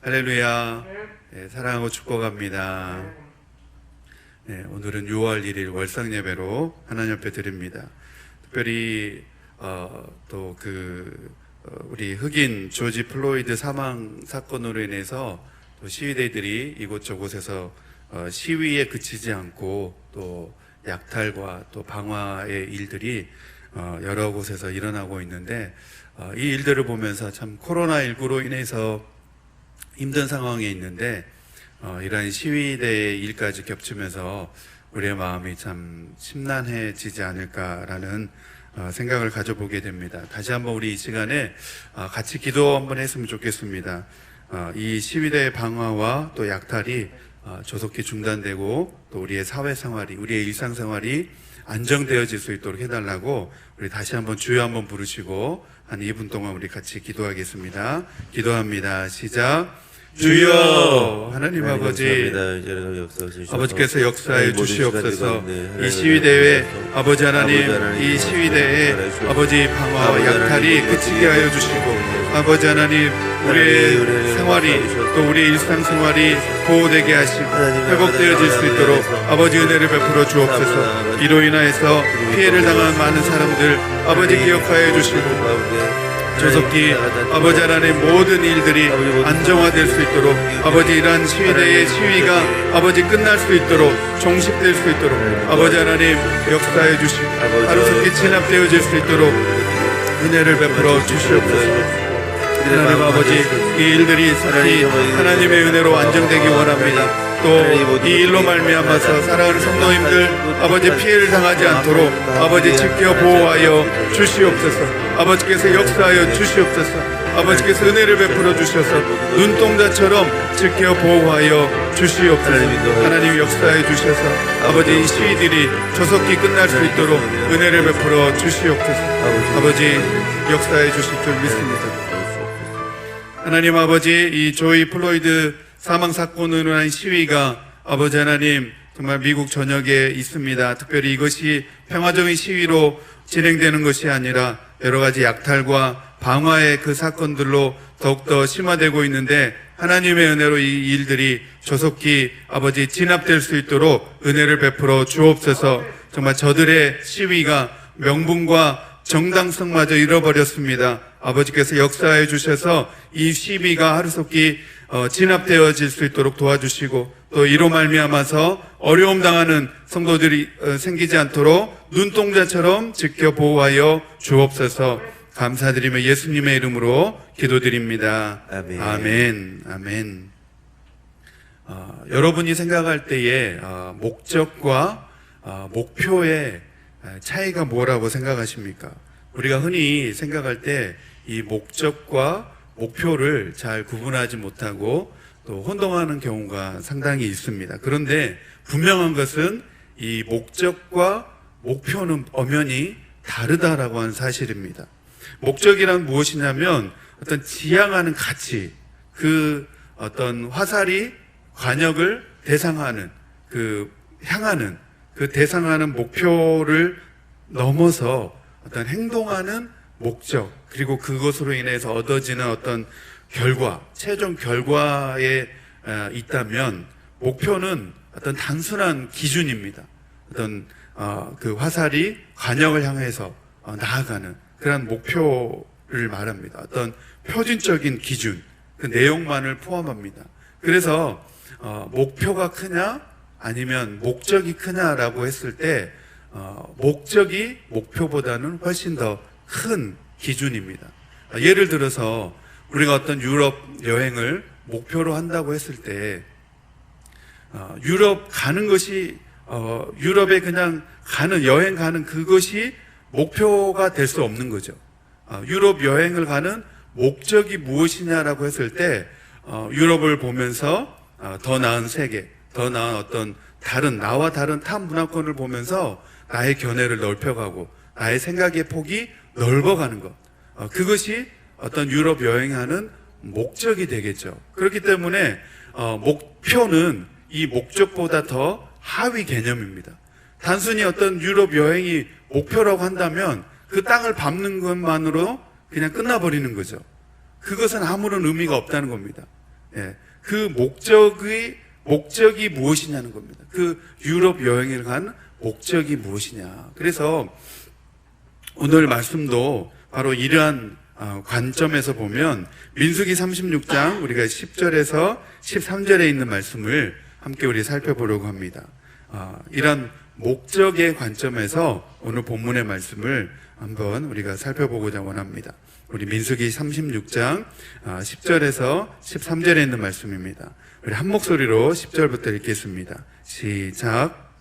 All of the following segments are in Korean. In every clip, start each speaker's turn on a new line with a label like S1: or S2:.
S1: 할렐루야. 네, 사랑하고 축복합니다. 네, 오늘은 6월 1일 월상 예배로 하나님 앞에 드립니다. 특별히 어, 또그 우리 흑인 조지 플로이드 사망 사건으로 인해서 또 시위대들이 이곳저곳에서 어, 시위에 그치지 않고 또 약탈과 또 방화의 일들이 어, 여러 곳에서 일어나고 있는데 어, 이 일들을 보면서 참 코로나 19로 인해서 힘든 상황에 있는데 어, 이러한 시위대의 일까지 겹치면서 우리의 마음이 참 심란해지지 않을까라는 어, 생각을 가져보게 됩니다. 다시 한번 우리 이 시간에 어, 같이 기도 한번 했으면 좋겠습니다. 어, 이 시위대의 방화와 또 약탈이 어, 조속히 중단되고 또 우리의 사회생활이 우리의 일상생활이 안정되어질 수 있도록 해달라고 우리 다시 한번 주여 한번 부르시고 한 2분 동안 우리 같이 기도하겠습니다. 기도합니다. 시작. 주여. 하나님 아버지. 아버지께서 역사해 주시옵소서. 이 시위대회 아버지 하나님 이 시위대에 아버지 방화와 약탈이 그치게 하여 주시고 아버지 하나님 우리의 생활이 또 우리의 일상생활이 보호되게 하시고 회복되어질 수 있도록 아버지 은혜를 베풀어 주옵소서. 이로 인하여서 피해를 당한 많은 사람들 아버지 기억하여 주시고 조속히 아버지 하나님 모든 일들이 안정화될 수 있도록 아버지 이러한 시위대의 시위가 아버지 끝날 수 있도록 종식될 수 있도록 아버지 하나님 역사해 주시고 하루속히 진압되어질 수 있도록 은혜를 베풀어 주시옵소서 하나님 아버지 이 일들이 하나님의 은혜로 안정되기 원합니다. 또 이 일로 말미암아서 사랑하는 성도님들 아버지 피해를 당하지 않도록 아버지 지켜 보호하여 주시옵소서. 아버지께서 역사하여 주시옵소서. 아버지께서 은혜를 베풀어 주셔서 눈동자처럼 지켜 보호하여 주시옵소서. 하나님 역사해 주셔서 아버지 이 시위들이 조속히 끝날 수 있도록 은혜를 베풀어 주시옵소서. 아버지 역사해 주실 줄 믿습니다. 하나님 아버지 이 조이 플로이드 사망 사건으로 인한 시위가 아버지 하나님 정말 미국 전역에 있습니다. 특별히 이것이 평화적인 시위로 진행되는 것이 아니라 여러 가지 약탈과 방화의 그 사건들로 더욱더 심화되고 있는데 하나님의 은혜로 이 일들이 조속히 아버지 진압될 수 있도록 은혜를 베풀어 주옵소서 정말 저들의 시위가 명분과 정당성마저 잃어버렸습니다. 아버지께서 역사해 주셔서 이 시비가 하루속히 어, 진압되어질 수 있도록 도와주시고 또 이로 말미암아서 어려움 당하는 성도들이 어, 생기지 않도록 눈동자처럼 지켜 보호하여 주옵소서 감사드리며 예수님의 이름으로 기도드립니다.
S2: 아멘.
S1: 아멘. 아멘. 어, 여러분이 생각할 때에 어, 목적과 어, 목표의 차이가 뭐라고 생각하십니까? 우리가 흔히 생각할 때 이 목적과 목표를 잘 구분하지 못하고 또 혼동하는 경우가 상당히 있습니다. 그런데 분명한 것은 이 목적과 목표는 엄연히 다르다라고 하는 사실입니다. 목적이란 무엇이냐면 어떤 지향하는 가치, 그 어떤 화살이 관역을 대상하는 그 향하는 그 대상하는 목표를 넘어서 어떤 행동하는 목적 그리고 그것으로 인해서 얻어지는 어떤 결과 최종 결과에 어, 있다면 목표는 어떤 단순한 기준입니다. 어떤 어, 그 화살이 관역을 향해서 어, 나아가는 그런 목표를 말합니다. 어떤 표준적인 기준 그 내용만을 포함합니다. 그래서 어, 목표가 크냐 아니면 목적이 크냐라고 했을 때 어, 목적이 목표보다는 훨씬 더큰 기준입니다. 아, 예를 들어서 우리가 어떤 유럽 여행을 목표로 한다고 했을 때 어, 유럽 가는 것이 어, 유럽에 그냥 가는 여행 가는 그것이 목표가 될 수 없는 거죠. 어, 유럽 여행을 가는 목적이 무엇이냐라고 했을 때 어, 유럽을 보면서 어, 더 나은 세계, 더 나은 어떤 다른 나와 다른 타 문화권을 보면서 나의 견해를 넓혀가고 나의 생각의 폭이 넓어가는 것. 어, 그것이 어떤 유럽 여행하는 목적이 되겠죠. 그렇기 때문에 어, 목표는 이 목적보다 더 하위 개념입니다. 단순히 어떤 유럽 여행이 목표라고 한다면 그 땅을 밟는 것만으로 그냥 끝나버리는 거죠. 그것은 아무런 의미가 없다는 겁니다. 예, 그 목적의 목적이 무엇이냐는 겁니다. 그 유럽 여행을 간 목적이 무엇이냐. 그래서 오늘 말씀도 바로 이러한 어, 관점에서 보면 민수기 36장 우리가 10절에서 13절에 있는 말씀을 함께 우리 살펴보려고 합니다. 어, 이런 목적의 관점에서 오늘 본문의 말씀을 한번 우리가 살펴보고자 원합니다. 우리 민수기 36장 10절에서 13절에 있는 말씀입니다. 우리 한 목소리로 10절부터 읽겠습니다. 시작.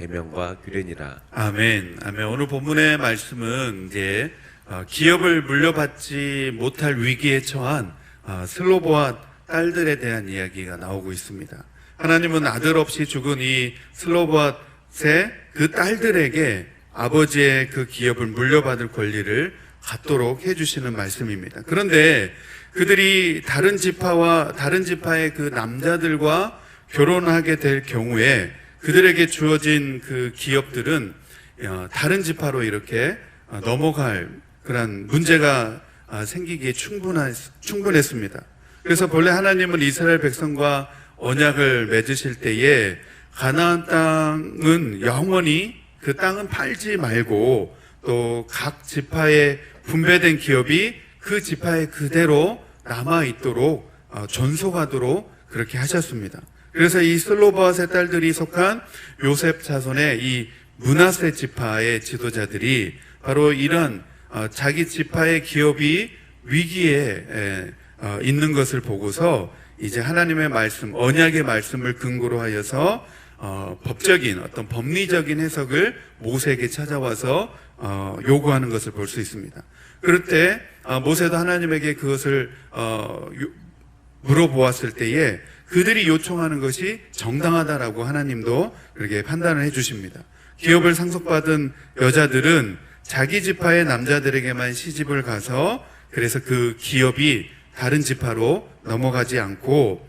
S2: 계명과 규례니라.
S1: 아멘. 아멘. 오늘 본문의 말씀은 이제 어, 기업을 물려받지 못할 위기에 처한 어, 슬로보와 딸들에 대한 이야기가 나오고 있습니다. 하나님은 아들 없이 죽은 이 슬로보아의 그 딸들에게 아버지의 그 기업을 물려받을 권리를 갖도록 해주시는 말씀입니다. 그런데 그들이 다른 지파와 다른 지파의 그 남자들과 결혼하게 될 경우에 그들에게 주어진 그 기업들은 어, 다른 지파로 이렇게 어, 넘어갈 그런 문제가 아, 생기기에 충분한, 충분했습니다. 그래서 본래 하나님은 이스라엘 백성과 언약을 맺으실 때에 가나안 땅은 영원히 그 땅은 팔지 말고 또 각 지파에 분배된 기업이 그 지파에 그대로 남아 있도록 어, 존속하도록 그렇게 하셨습니다. 그래서 이 슬로바세 딸들이 속한 요셉 자손의 이 문하세 지파의 지도자들이 바로 이런 어, 자기 지파의 기업이 위기에 에, 어, 있는 것을 보고서 이제 하나님의 말씀, 언약의 말씀을 근거로 하여서 어, 법적인 어떤 법리적인 해석을 모세에게 찾아와서 어, 요구하는 것을 볼 수 있습니다. 그럴 때 어, 모세도 하나님에게 그것을 물어보았을 때에 그들이 요청하는 것이 정당하다라고 하나님도 그렇게 판단을 해주십니다. 기업을 상속받은 여자들은 자기 지파의 남자들에게만 시집을 가서 그래서 그 기업이 다른 지파로 넘어가지 않고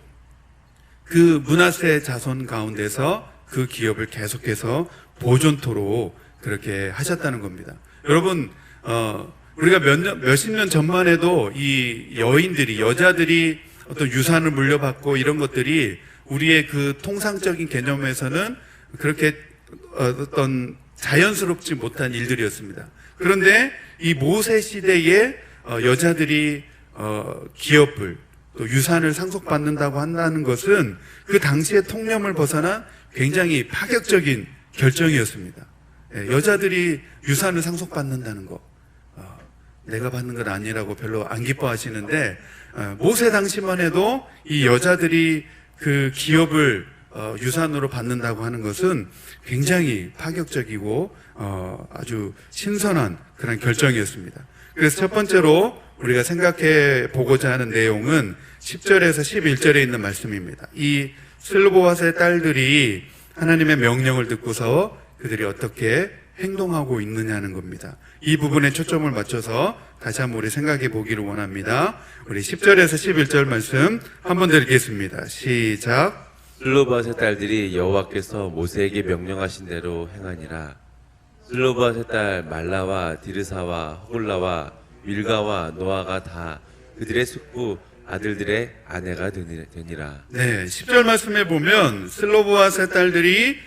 S1: 그 문하세 자손 가운데서 그 기업을 계속해서 보존토록 그렇게 하셨다는 겁니다. 여러분, 어, 우리가 몇 년, 몇십 년 전만 해도 이 여인들이, 여자들이 어떤 유산을 물려받고 이런 것들이 우리의 그 통상적인 개념에서는 그렇게 어떤 자연스럽지 못한 일들이었습니다. 그런데 이 모세 시대에 어, 여자들이 어, 기업을 또 유산을 상속받는다고 한다는 것은 그 당시의 통념을 벗어난 굉장히 파격적인 결정이었습니다. 예, 여자들이 유산을 상속받는다는 거, 어, 내가 받는 건 아니라고 별로 안 기뻐하시는데 어, 모세 당시만 해도 이 여자들이 그 기업을 어, 유산으로 받는다고 하는 것은 굉장히 파격적이고 어, 아주 신선한 그런 결정이었습니다. 그래서 첫 번째로 우리가 생각해 보고자 하는 내용은 10절에서 11절에 있는 말씀입니다. 이 슬로보아스의 딸들이 하나님의 명령을 듣고서 그들이 어떻게 행동하고 있느냐는 겁니다. 이 부분에 초점을 맞춰서 다시 한번 우리 생각해 보기를 원합니다. 우리 10절에서 11절 말씀 한번더 읽겠습니다. 시작.
S2: 슬로바스의 딸들이 여호와께서 모세에게 명령하신 대로 행하니라. 슬로바스의 딸 말라와 디르사와 호글라와 밀가와 노아가 다 그들의 숙부 아들들의 아내가 되니- 되니라.
S1: 네, 10절 말씀에 보면 슬로보아스의 딸들이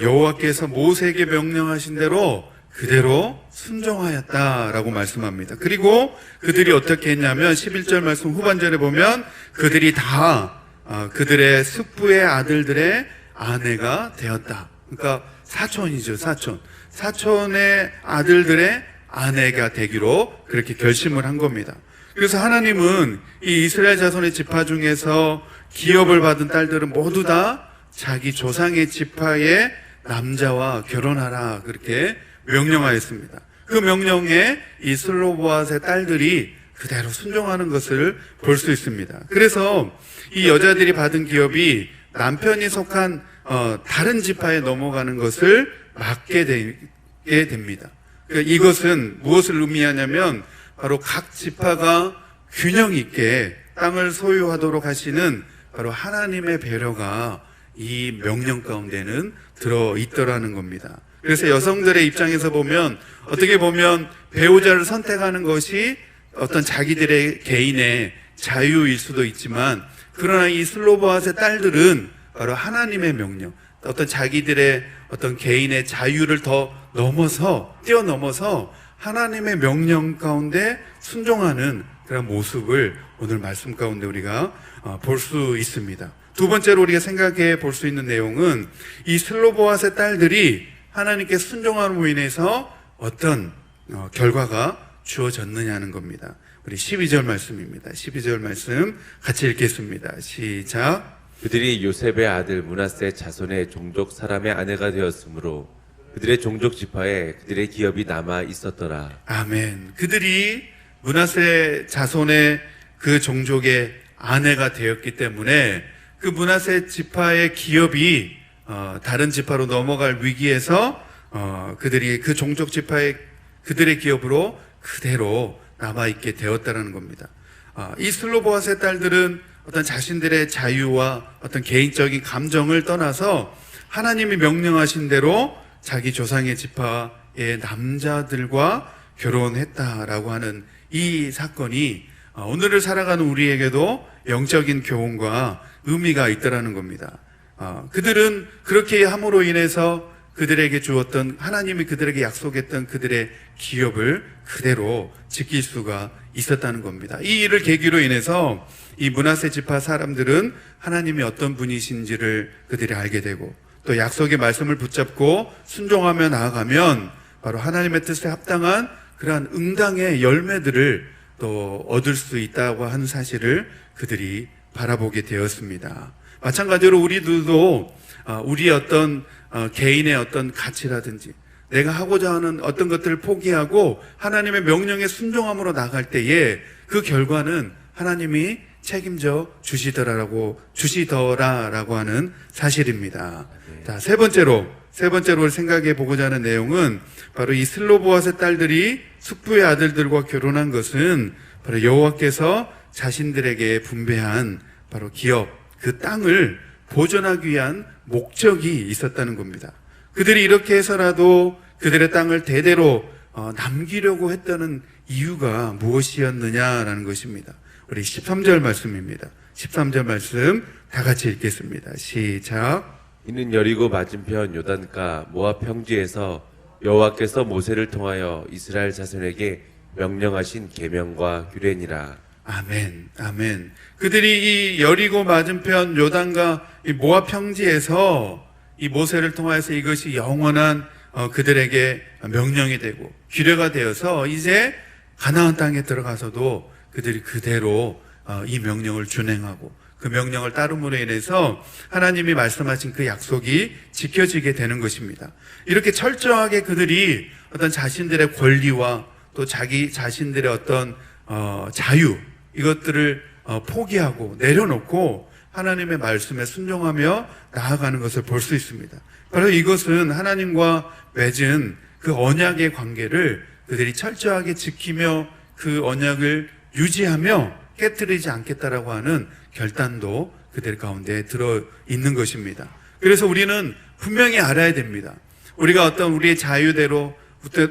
S1: 여호와께서 모세에게 명령하신 대로 그대로 순종하였다라고 말씀합니다. 그리고 그들이 어떻게 했냐면 11절 말씀 후반절에 보면 그들이 다 어, 그들의 숙부의 아들들의 아내가 되었다. 그러니까 사촌이죠, 사촌. 사촌의 아들들의 아내가 되기로 그렇게 결심을 한 겁니다. 그래서 하나님은 이 이스라엘 자손의 지파 중에서 기업을 받은 딸들은 모두 다 자기 조상의 지파의 남자와 결혼하라 그렇게 명령하였습니다. 그 명령에 이 슬로보아스의 딸들이 그대로 순종하는 것을 볼 수 있습니다. 그래서 이 여자들이 받은 기업이 남편이 속한 어, 다른 지파에 넘어가는 것을 막게 되게 됩니다. 그러니까 이것은 무엇을 의미하냐면 바로 각 지파가 균형 있게 땅을 소유하도록 하시는 바로 하나님의 배려가 이 명령 가운데는 들어 있더라는 겁니다. 그래서 여성들의 입장에서 보면 어떻게 보면 배우자를 선택하는 것이 어떤 자기들의 개인의 자유일 수도 있지만 그러나 이 슬로바앗의 딸들은 바로 하나님의 명령, 어떤 자기들의 어떤 개인의 자유를 더 넘어서 뛰어넘어서 하나님의 명령 가운데 순종하는 그런 모습을 오늘 말씀 가운데 우리가 어, 볼수 있습니다. 두 번째로 우리가 생각해 볼 수 있는 내용은 이 슬로보아스의 딸들이 하나님께 순종함으로 인해서 어떤 어, 결과가 주어졌느냐는 겁니다. 우리 12절 말씀입니다. 12절 말씀 같이 읽겠습니다. 시작.
S2: 그들이 요셉의 아들 문하세 자손의 종족 사람의 아내가 되었으므로 그들의 종족 지파에 그들의 기업이 남아 있었더라.
S1: 아멘. 그들이 문하세 자손의 그 종족의 아내가 되었기 때문에 그 문하세 지파의 기업이 어, 다른 지파로 넘어갈 위기에서 어, 그들이 그 종족 지파의 그들의 기업으로 그대로 남아 있게 되었다는 겁니다. 아, 이 슬로보아스의 딸들은 어떤 자신들의 자유와 어떤 개인적인 감정을 떠나서 하나님이 명령하신 대로 자기 조상의 지파의 남자들과 결혼했다라고 하는 이 사건이 어, 오늘을 살아가는 우리에게도 영적인 교훈과 의미가 있다라는 겁니다. 어, 그들은 그렇게 함으로 인해서 그들에게 주었던 하나님이 그들에게 약속했던 그들의 기업을 그대로 지킬 수가 있었다는 겁니다. 이 일을 계기로 인해서 이 문하세 지파 사람들은 하나님이 어떤 분이신지를 그들이 알게 되고 또 약속의 말씀을 붙잡고 순종하며 나아가면 바로 하나님의 뜻에 합당한 그러한 응당의 열매들을 또 얻을 수 있다고 하는 사실을 그들이 바라보게 되었습니다. 마찬가지로 우리들도 어, 우리의 어떤 어, 개인의 어떤 가치라든지 내가 하고자 하는 어떤 것들을 포기하고 하나님의 명령에 순종함으로 나갈 때에 그 결과는 하나님이 책임져 주시더라라고 주시더라라고 하는 사실입니다. 자, 세 번째로 세 번째로 생각해 보고자 하는 내용은 바로 이 슬로보아스의 딸들이 숙부의 아들들과 결혼한 것은 바로 여호와께서 자신들에게 분배한 바로 기업 그 땅을 보존하기 위한 목적이 있었다는 겁니다. 그들이 이렇게 해서라도 그들의 땅을 대대로 어, 남기려고 했다는 이유가 무엇이었느냐라는 것입니다. 우리 13절 말씀입니다. 13절 말씀 다 같이 읽겠습니다. 시작.
S2: 이는 여리고 맞은편 요단가 모압 평지에서 여호와께서 모세를 통하여 이스라엘 자손에게 명령하신 계명과 규례니라.
S1: 아멘, 아멘. 그들이 이 여리고 맞은편 요단과 이 모압 평지에서 이 모세를 통하여서 이것이 영원한 어, 그들에게 명령이 되고 규례가 되어서 이제 가나안 땅에 들어가서도 그들이 그대로 어, 이 명령을 준행하고 그 명령을 따름으로 인해서 하나님이 말씀하신 그 약속이 지켜지게 되는 것입니다. 이렇게 철저하게 그들이 어떤 자신들의 권리와 또 자기 자신들의 어떤 어, 자유 이것들을 어, 포기하고 내려놓고 하나님의 말씀에 순종하며 나아가는 것을 볼 수 있습니다. 바로 이것은 하나님과 맺은 그 언약의 관계를 그들이 철저하게 지키며 그 언약을 유지하며 깨뜨리지 않겠다라고 하는 결단도 그들 가운데 들어 있는 것입니다. 그래서 우리는 분명히 알아야 됩니다. 우리가 어떤 우리의 자유대로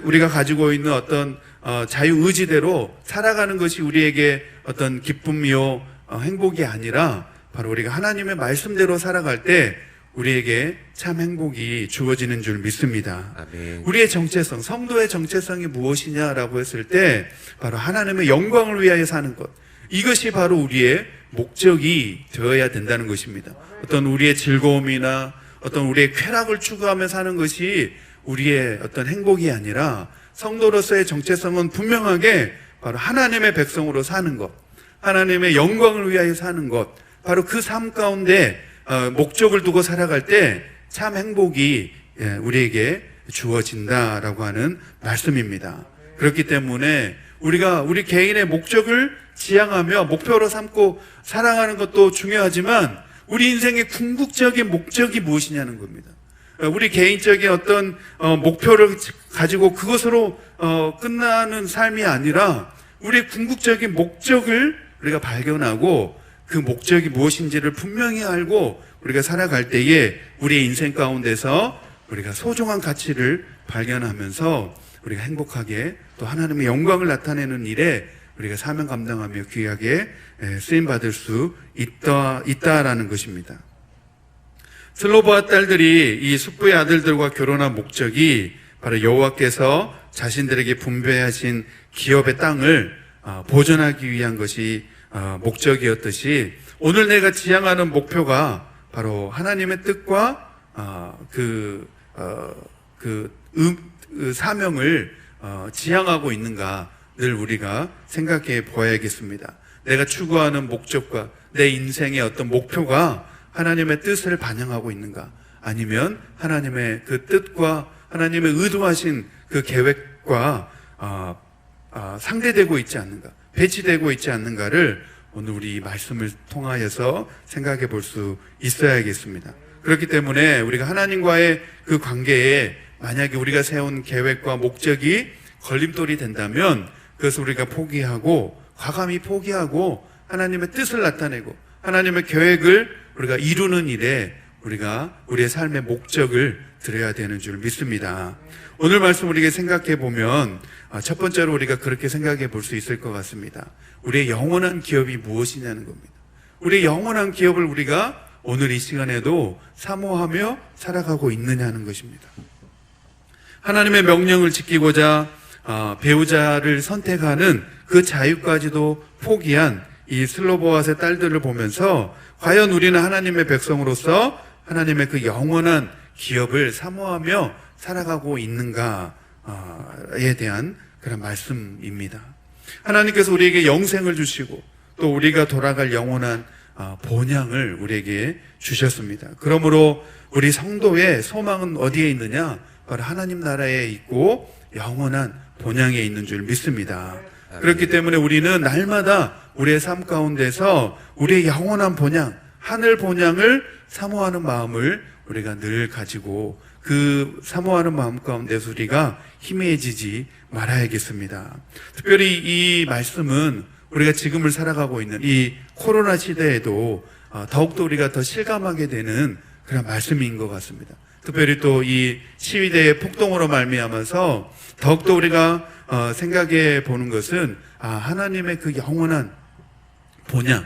S1: 우리가 가지고 있는 어떤 어, 자유 의지대로 살아가는 것이 우리에게 어떤 기쁨이요 어, 행복이 아니라 바로 우리가 하나님의 말씀대로 살아갈 때 우리에게 참 행복이 주어지는 줄 믿습니다.
S2: 아멘.
S1: 우리의 정체성, 성도의 정체성이 무엇이냐라고 했을 때 바로 하나님의 영광을 위하여 사는 것. 이것이 바로 우리의 목적이 되어야 된다는 것입니다. 어떤 우리의 즐거움이나 어떤 우리의 쾌락을 추구하며 사는 것이 우리의 어떤 행복이 아니라 성도로서의 정체성은 분명하게 바로 하나님의 백성으로 사는 것, 하나님의 영광을 위하여 사는 것, 바로 그 삶 가운데 어, 목적을 두고 살아갈 때 참 행복이 예, 우리에게 주어진다라고 하는 말씀입니다. 그렇기 때문에 우리가 우리 개인의 목적을 지향하며 목표로 삼고 사랑하는 것도 중요하지만 우리 인생의 궁극적인 목적이 무엇이냐는 겁니다. 어, 우리 개인적인 어떤 어, 목표를 가지고 그것으로 어, 끝나는 삶이 아니라 우리의 궁극적인 목적을 우리가 발견하고 그 목적이 무엇인지를 분명히 알고 우리가 살아갈 때에 우리의 인생 가운데서 우리가 소중한 가치를 발견하면서 우리가 행복하게 또 하나님의 영광을 나타내는 일에 우리가 사명 감당하며 귀하게 에, 쓰임 받을 수 있다 있다라는 것입니다. 슬로바와 딸들이 이 숙부의 아들들과 결혼한 목적이 바로 여호와께서 자신들에게 분배하신 기업의 땅을 어, 보존하기 위한 것이 어, 목적이었듯이 오늘 내가 지향하는 목표가 바로 하나님의 뜻과 어, 그, 어, 그, 음, 그 사명을 어, 지향하고 있는가 늘 우리가 생각해 보아야겠습니다. 내가 추구하는 목적과 내 인생의 어떤 목표가 하나님의 뜻을 반영하고 있는가? 아니면 하나님의 그 뜻과 하나님의 의도하신 그 계획과 아, 아, 상대되고 있지 않는가? 배치되고 있지 않는가를 오늘 우리 이 말씀을 통하여서 생각해 볼 수 있어야겠습니다. 그렇기 때문에 우리가 하나님과의 그 관계에 만약에 우리가 세운 계획과 목적이 걸림돌이 된다면 그것을 우리가 포기하고 과감히 포기하고 하나님의 뜻을 나타내고 하나님의 계획을 우리가 이루는 일에 우리가 우리의 삶의 목적을 드려야 되는 줄 믿습니다. 오늘 말씀 우리에게 생각해 보면 아, 첫 번째로 우리가 그렇게 생각해 볼 수 있을 것 같습니다. 우리의 영원한 기업이 무엇이냐는 겁니다. 우리의 영원한 기업을 우리가 오늘 이 시간에도 사모하며 살아가고 있느냐는 것입니다. 하나님의 명령을 지키고자 아, 배우자를 선택하는 그 자유까지도 포기한 이 슬로보아스의 딸들을 보면서 과연 우리는 하나님의 백성으로서 하나님의 그 영원한 기업을 사모하며 살아가고 있는가에 대한 그런 말씀입니다. 하나님께서 우리에게 영생을 주시고 또 우리가 돌아갈 영원한 아, 본향을 우리에게 주셨습니다. 그러므로 우리 성도의 소망은 어디에 있느냐? 바로 하나님 나라에 있고 영원한 본향에 있는 줄 믿습니다. 그렇기 때문에 우리는 날마다 우리의 삶 가운데서 우리의 영원한 본향, 하늘 본향을 사모하는 마음을 우리가 늘 가지고 그 사모하는 마음 가운데서 우리가 희미해지지 말아야겠습니다. 특별히 이 말씀은 우리가 지금을 살아가고 있는 이 코로나 시대에도 어, 더욱더 우리가 더 실감하게 되는 그런 말씀인 것 같습니다. 특별히 또 이 시위대의 폭동으로 말미암아서 더욱더 우리가 어, 생각해 보는 것은 아, 하나님의 그 영원한 본향,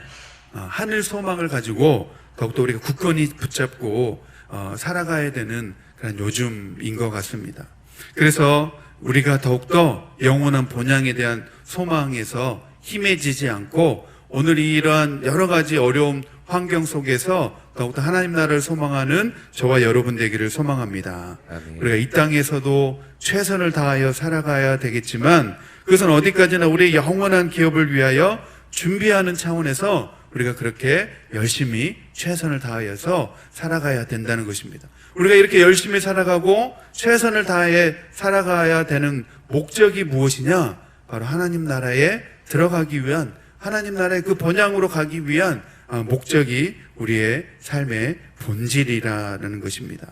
S1: 어, 하늘 소망을 가지고 더욱더 우리가 굳건히 붙잡고 어, 살아가야 되는 그런 요즘인 것 같습니다. 그래서 우리가 더욱더 영원한 본향에 대한 소망에서 힘해지지 않고 오늘 이러한 여러 가지 어려운 환경 속에서 더욱더 하나님 나라를 소망하는 저와 여러분 되기를 소망합니다. 우리가 이 땅에서도 최선을 다하여 살아가야 되겠지만 그것은 어디까지나 우리의 영원한 기업을 위하여 준비하는 차원에서 우리가 그렇게 열심히 최선을 다하여서 살아가야 된다는 것입니다. 우리가 이렇게 열심히 살아가고 최선을 다해 살아가야 되는 목적이 무엇이냐? 바로 하나님 나라에 들어가기 위한 하나님 나라의 그 번향으로 가기 위한 아, 목적이 우리의 삶의 본질이라는 것입니다.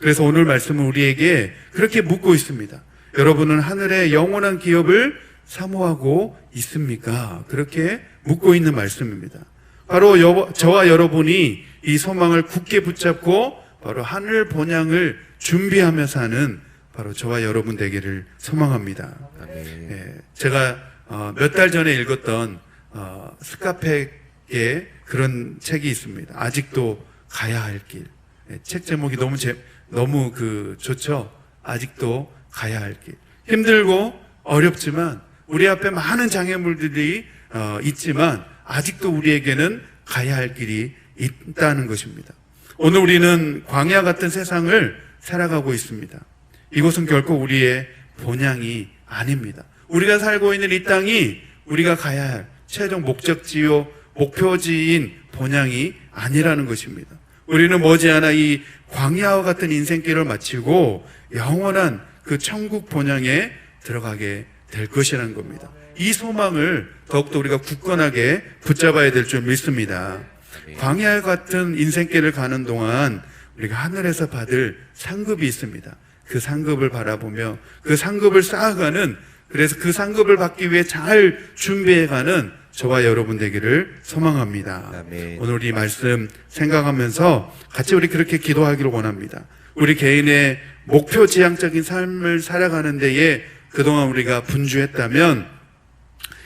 S1: 그래서 오늘 말씀은 우리에게 그렇게 묻고 있습니다. 여러분은 하늘의 영원한 기업을 사모하고 있습니까? 그렇게 묻고 있는 말씀입니다. 바로 여- 저와 여러분이 이 소망을 굳게 붙잡고 바로 하늘 본향을 준비하며 사는 바로 저와 여러분 되기를 소망합니다. 예, 제가 몇달 전에 읽었던 어, 스카펙의 그런 책이 있습니다. 아직도 가야 할 길. 예, 책 제목이 너무 제, 너무 그 좋죠. 아직도 가야 할 길. 힘들고 어렵지만 우리 앞에 많은 장애물들이 어, 있지만 아직도 우리에게는 가야 할 길이 있다는 것입니다. 오늘 우리는 광야 같은 세상을 살아가고 있습니다. 이곳은 결코 우리의 본향이 아닙니다. 우리가 살고 있는 이 땅이 우리가 가야 할 최종 목적지요, 목표지인 본향이 아니라는 것입니다. 우리는 머지않아 이 광야와 같은 인생길을 마치고 영원한 그 천국 본향에 들어가게 될 것이라는 겁니다. 이 소망을 더욱더 우리가 굳건하게 붙잡아야 될 줄 믿습니다. 광야 같은 인생길을 가는 동안 우리가 하늘에서 받을 상급이 있습니다. 그 상급을 바라보며 그 상급을 쌓아가는 그래서 그 상급을 받기 위해 잘 준비해가는 저와 여러분 되기를 소망합니다.
S2: 아멘.
S1: 오늘 이 말씀 생각하면서 같이 우리 그렇게 기도하기를 원합니다. 우리 개인의 목표 지향적인 삶을 살아가는 데에 그동안 우리가 분주했다면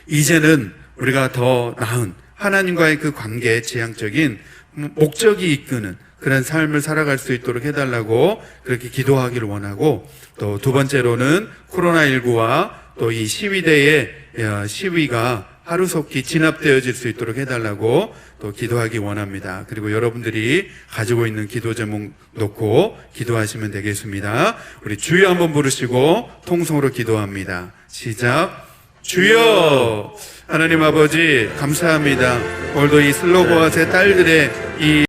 S1: 이제는 우리가 더 나은 하나님과의 그 관계 지향적인 목적이 이끄는 그런 삶을 살아갈 수 있도록 해달라고 그렇게 기도하기를 원하고 또 두 번째로는 코로나19와 또 이 시위대의 어, 시위가 하루속히 진압되어질 수 있도록 해달라고 또 기도하기 원합니다. 그리고 여러분들이 가지고 있는 기도 제목 놓고 기도하시면 되겠습니다. 우리 주여 한번 부르시고 통성으로 기도합니다. 시작. 주여! 하나님 아버지, 감사합니다. 오늘도 이 슬로보아의 딸들의 이